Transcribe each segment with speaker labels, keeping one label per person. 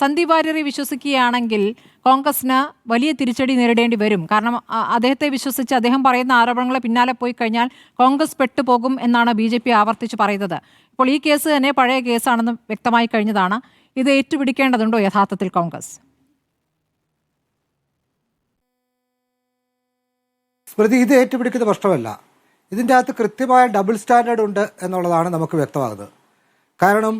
Speaker 1: സന്ദീപ് വാര്യറെ വിശ്വസിക്കുകയാണെങ്കിൽ കോൺഗ്രസിന് വലിയ തിരിച്ചടി നേരിടേണ്ടി വരും. കാരണം അദ്ദേഹത്തെ വിശ്വസിച്ച് അദ്ദേഹം പറയുന്ന ആരോപണങ്ങളെ പിന്നാലെ പോയി കഴിഞ്ഞാൽ കോൺഗ്രസ് പെട്ടുപോകും എന്നാണ് ബി ജെ പി ആവർത്തിച്ച് പറയുന്നത്. ഇപ്പോൾ ഈ കേസ് തന്നെ പഴയ കേസാണെന്ന് വ്യക്തമായി കഴിഞ്ഞതാണ്. ഇത് ഏറ്റുപിടിക്കേണ്ടതുണ്ടോ യഥാർത്ഥത്തിൽ കോൺഗ്രസ്?
Speaker 2: സ്മൃതി ഇത് ഏറ്റുപിടിക്കുന്ന പ്രശ്നമല്ല. ഇതിന്റെ അകത്ത് കൃത്യമായ ഡബിൾ സ്റ്റാൻഡേർഡ് ഉണ്ട് എന്നുള്ളതാണ് നമുക്ക് വ്യക്തമാകുന്നത്. കാരണം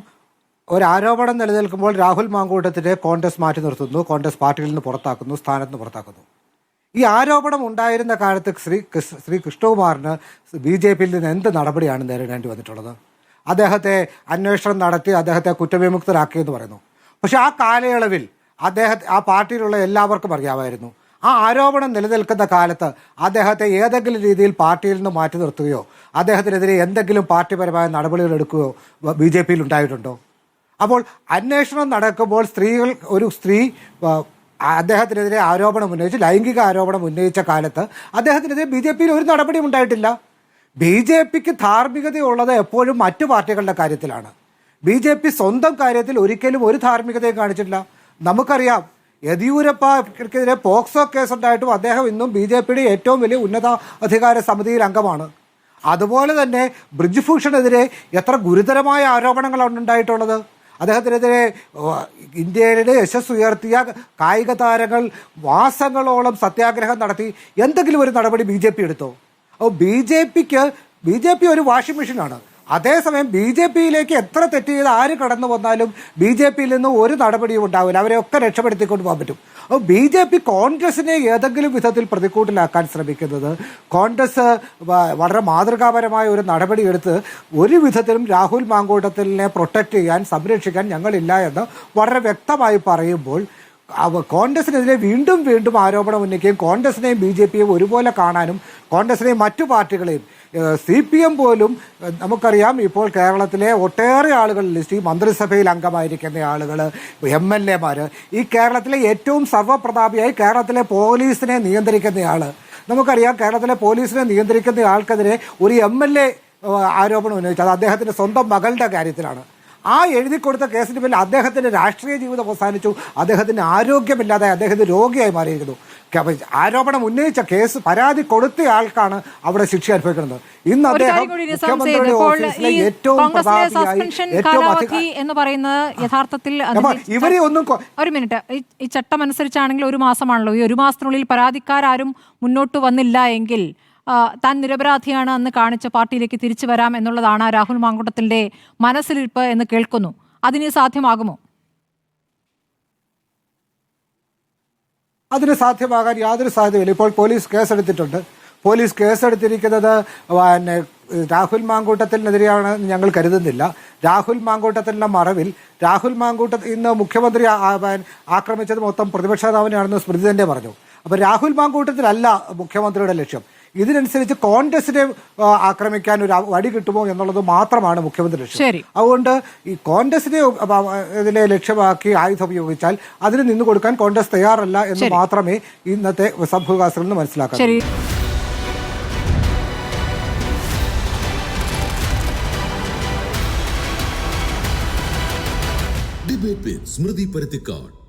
Speaker 2: ഒരു ആരോപണം നിലനിൽക്കുമ്പോൾ രാഹുൽ മാങ്കൂട്ടത്തിനെ കോൺഗ്രസ് മാറ്റി നിർത്തുന്നു കോൺഗ്രസ് പാർട്ടിയിൽ നിന്ന് പുറത്താക്കുന്നു സ്ഥാനത്ത് നിന്ന് പുറത്താക്കുന്നു. ഈ ആരോപണം ഉണ്ടായിരുന്ന കാലത്ത് ശ്രീ ശ്രീ കൃഷ്ണകുമാറിന് ബി ജെ പിയിൽ നിന്ന് എന്ത് നടപടിയാണ് നേരിടേണ്ടി വന്നിട്ടുള്ളത്? അദ്ദേഹത്തെ അന്വേഷണം നടത്തി അദ്ദേഹത്തെ കുറ്റവിമുക്തരാക്കിയെന്ന് പറയുന്നു. പക്ഷേ ആ കാലയളവിൽ അദ്ദേഹത്തെ ആ പാർട്ടിയിലുള്ള എല്ലാവർക്കും അറിയാമായിരുന്നു. ആ ആരോപണം നിലനിൽക്കുന്ന കാലത്ത് അദ്ദേഹത്തെ ഏതെങ്കിലും രീതിയിൽ പാർട്ടിയിൽ നിന്ന് മാറ്റി നിർത്തുകയോ അദ്ദേഹത്തിനെതിരെ എന്തെങ്കിലും പാർട്ടിപരമായ നടപടികൾ എടുക്കുകയോ ബി ജെ പിയിൽ ഉണ്ടായിട്ടുണ്ടോ? അപ്പോൾ അന്വേഷണം നടക്കുമ്പോൾ സ്ത്രീകൾ ഒരു സ്ത്രീ അദ്ദേഹത്തിനെതിരെ ആരോപണം ഉന്നയിച്ച് ലൈംഗിക ആരോപണം ഉന്നയിച്ച കാലത്ത് അദ്ദേഹത്തിനെതിരെ ബി ജെ പിയിൽ ഒരു നടപടിയും ഉണ്ടായിട്ടില്ല. ബി ജെ പിക്ക് ധാർമ്മികതയുള്ളത് എപ്പോഴും മറ്റു പാർട്ടികളുടെ കാര്യത്തിലാണ്. ബി ജെ പി സ്വന്തം കാര്യത്തിൽ ഒരിക്കലും ഒരു ധാർമ്മികതയും കാണിച്ചിട്ടില്ല. നമുക്കറിയാം യെദ്യൂരപ്പക്കെതിരെ പോക്സോ കേസ് ഉണ്ടായിട്ടും അദ്ദേഹം ഇന്നും ബി ജെ പിയുടെ ഏറ്റവും വലിയ ഉന്നത അധികാര സമിതിയിൽ അംഗമാണ്. അതുപോലെ തന്നെ ബ്രിജ്ഭൂഷണെതിരെ എത്ര ഗുരുതരമായ ആരോപണങ്ങളാണ് ഉണ്ടായിട്ടുള്ളത്. അദ്ദേഹത്തിനെതിരെ ഇന്ത്യയുടെ യശസ് ഉയർത്തിയ കായിക താരങ്ങൾ മാസങ്ങളോളം സത്യാഗ്രഹം നടത്തി. എന്തെങ്കിലും ഒരു നടപടി ബി ജെ പി എടുത്തോ? അപ്പോൾ ബി ജെ പിക്ക് ബി ജെ പി ഒരു വാഷിംഗ് മെഷീനാണ്. അതേസമയം ബി ജെ പിയിലേക്ക് എത്ര തെറ്റ് ചെയ്ത് ആര് കടന്നു വന്നാലും ബി ജെ പിയിൽ നിന്ന് ഒരു നടപടിയും ഉണ്ടാവില്ല. അവരെയൊക്കെ രക്ഷപ്പെടുത്തിക്കൊണ്ട് പോകാൻ പറ്റും. അപ്പോൾ ബി ജെ പി കോൺഗ്രസിനെ ഏതെങ്കിലും വിധത്തിൽ പ്രതിക്കൂട്ടിലാക്കാൻ ശ്രമിക്കുന്നത് കോൺഗ്രസ് വളരെ മാതൃകാപരമായ ഒരു നടപടിയെടുത്ത് ഒരു വിധത്തിലും രാഹുൽ മാങ്കൂട്ടത്തിനെ പ്രൊട്ടക്റ്റ് ചെയ്യാൻ സംരക്ഷിക്കാൻ ഞങ്ങളില്ല എന്ന് വളരെ വ്യക്തമായി പറയുമ്പോൾ കോൺഗ്രസിനെതിരെ വീണ്ടും വീണ്ടും ആരോപണം ഉന്നയിക്കുകയും കോൺഗ്രസിനെയും ബി ജെ പിയും ഒരുപോലെ കാണാനും കോൺഗ്രസിനെയും മറ്റു പാർട്ടികളെയും സി പി എം പോലും നമുക്കറിയാം ഇപ്പോൾ കേരളത്തിലെ ഒട്ടേറെ ആളുകൾ ലിസ്റ്റ് ഈ മന്ത്രിസഭയിൽ അംഗമായിരിക്കുന്ന ആളുകൾ എം എൽ എമാർ. ഈ കേരളത്തിലെ ഏറ്റവും സർവപ്രതാപിയായി കേരളത്തിലെ പോലീസിനെ നിയന്ത്രിക്കുന്നയാൾ നമുക്കറിയാം കേരളത്തിലെ പോലീസിനെ നിയന്ത്രിക്കുന്ന ആൾക്കെതിരെ ഒരു എം എൽ എ ആരോപണം ഉന്നയിച്ചത് അദ്ദേഹത്തിന്റെ സ്വന്തം മകളുടെ കാര്യത്തിലാണ്. ആ എഴുതി കൊടുത്ത കേസിന് പിന്നിൽ അദ്ദേഹത്തിന്റെ രാഷ്ട്രീയ ജീവിതം അവസാനിച്ചു. അദ്ദേഹത്തിന് ആരോഗ്യമില്ലാതെ അദ്ദേഹത്തിന് രോഗിയായി മാറിയിരിക്കുന്നു. ആരോപണം ഉന്നയിച്ച കേസ് പരാതി കൊടുത്ത ആൾക്കാണ് അവിടെ ശിക്ഷ അനുഭവിക്കുന്നത്. ഇന്ന് അദ്ദേഹം മുഖ്യമന്ത്രിയുടെ ഓഫീസിലെ ഏറ്റവും
Speaker 1: എന്ന് പറയുന്നത് യഥാർത്ഥത്തിൽ
Speaker 2: ഇവരെ ഒന്നും
Speaker 1: ഒരു മിനിറ്റ്. ഈ- ചട്ടം അനുസരിച്ചാണെങ്കിൽ ഒരു മാസമാണല്ലോ. ഈ ഒരു മാസത്തിനുള്ളിൽ പരാതിക്കാരും മുന്നോട്ട് വന്നില്ല എങ്കിൽ താൻ നിരപരാധിയാണ് അന്ന് കാണിച്ച പാർട്ടിയിലേക്ക് തിരിച്ചു വരാം എന്നുള്ളതാണ് രാഹുൽ മാങ്കുട്ടത്തിന്റെ മനസ്സിലിരിപ്പ് എന്ന് കേൾക്കുന്നു. അതിന് സാധ്യമാകുമോ?
Speaker 2: അതിന് സാധ്യമാകാൻ യാതൊരു സാധ്യതയില്ല. ഇപ്പോൾ പോലീസ് കേസെടുത്തിട്ടുണ്ട്. പോലീസ് കേസെടുത്തിരിക്കുന്നത് പിന്നെ രാഹുൽ മാങ്കൂട്ടത്തിനെതിരെയാണ് ഞങ്ങൾ കരുതുന്നില്ല. രാഹുൽ മാങ്കൂട്ടത്തിന്റെ മറവിൽ രാഹുൽ മാങ്കൂട്ട ഇന്ന് മുഖ്യമന്ത്രി ആക്രമിച്ചത് മൊത്തം പ്രതിപക്ഷ നേതാവിനെയാണെന്ന് സ്മൃതി തന്നെ പറഞ്ഞു. അപ്പോൾ രാഹുൽ മാങ്കൂട്ടത്തിലല്ല മുഖ്യമന്ത്രിയുടെ ലക്ഷ്യം. ഇതിനനുസരിച്ച് കോൺഗ്രസിനെ ആക്രമിക്കാൻ ഒരു വടി കിട്ടുമോ എന്നുള്ളത് മാത്രമാണ് മുഖ്യമന്ത്രി ലക്ഷ്യം.
Speaker 1: അതുകൊണ്ട്
Speaker 2: ഈ കോൺഗ്രസിനെ ഇതിനെ ലക്ഷ്യമാക്കി ആയുധം ഉപയോഗിച്ചാൽ അതിന് നിന്നു കൊടുക്കാൻ കോൺഗ്രസ് തയ്യാറല്ല എന്ന് മാത്രമേ ഇന്നത്തെ സംഭവവികാസങ്ങളിൽ നിന്ന് മനസ്സിലാക്കാൻ
Speaker 3: സ്മൃതി പരുത്തിക്കാട്